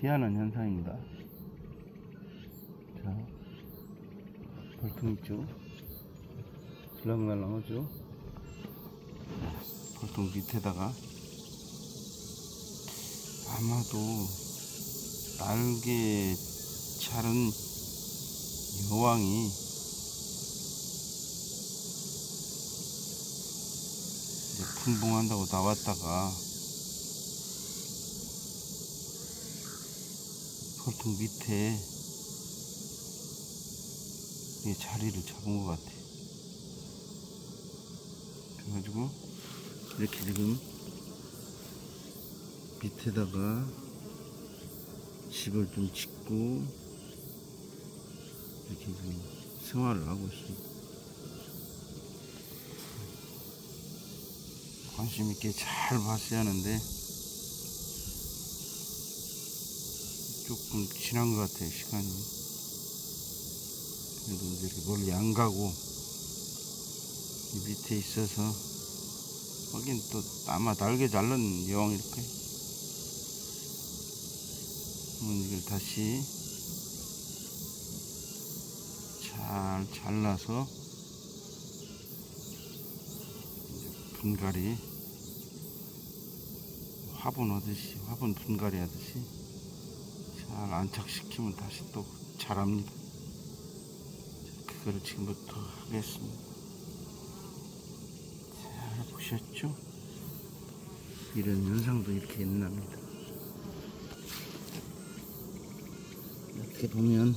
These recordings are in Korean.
희한한 현상입니다. 자, 벌통 있죠? 들락날락하죠? 벌통 밑에다가 아마도 날개 차른 여왕이 이제 분봉한다고 나왔다가 벌통 밑에 이 자리를 잡은 것 같아. 그래가지고 이렇게 지금 밑에다가 집을 좀 짓고 이렇게 지금 생활을 하고 있습니다. 관심 있게 잘 봤어야 하는데 조금 지난 것 같아요 시간이. 그래도 이제 이렇게 멀리 안 가고 이 밑에 있어서 하긴 또 아마 날개 잘른 여왕일까요 그러면 이걸 다시 잘 잘라서 이제 분갈이 화분 하듯이 화분 분갈이 하듯이 잘 안착시키면 다시 또 자랍니다. 그거를 지금부터 하겠습니다. 잘 보셨죠? 이런 현상도 이렇게 있납니다. 이렇게 보면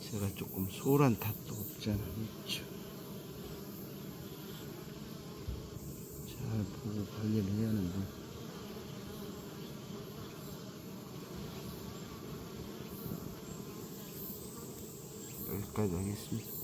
제가 조금 소홀한 탓도 없잖아 있죠. 잘 보고 관리를 해야 하는데 여기까지 하겠습니다.